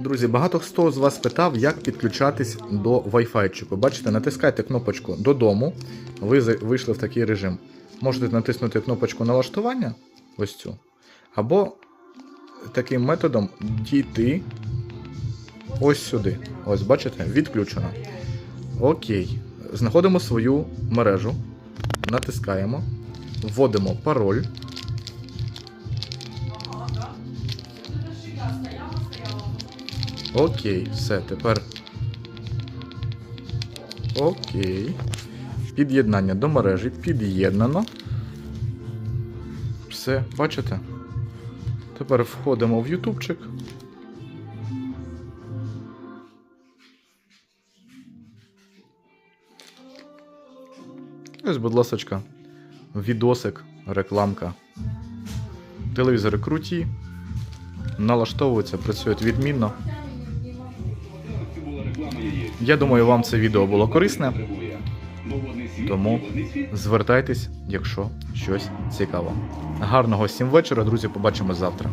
Друзі, багато хто з вас питав, як підключатись до Wi-Fi. Бачите, натискайте кнопочку додому. Ви вийшли в такий режим. Можете натиснути кнопочку налаштування, ось цю, або таким методом дійти ось сюди. Ось, бачите, відключено. Окей. Знаходимо свою мережу, натискаємо, вводимо пароль. Окей, все, тепер. Окей. Під'єднання до мережі під'єднано. Все, бачите? Тепер входимо в ютубчик. Ось, будь ласочка, відосик, рекламка. Телевізори круті, налаштовуються, працюють відмінно. Я думаю, вам це відео було корисне. Тому звертайтесь, якщо щось цікаво. Гарного всім вечора, друзі, побачимо завтра.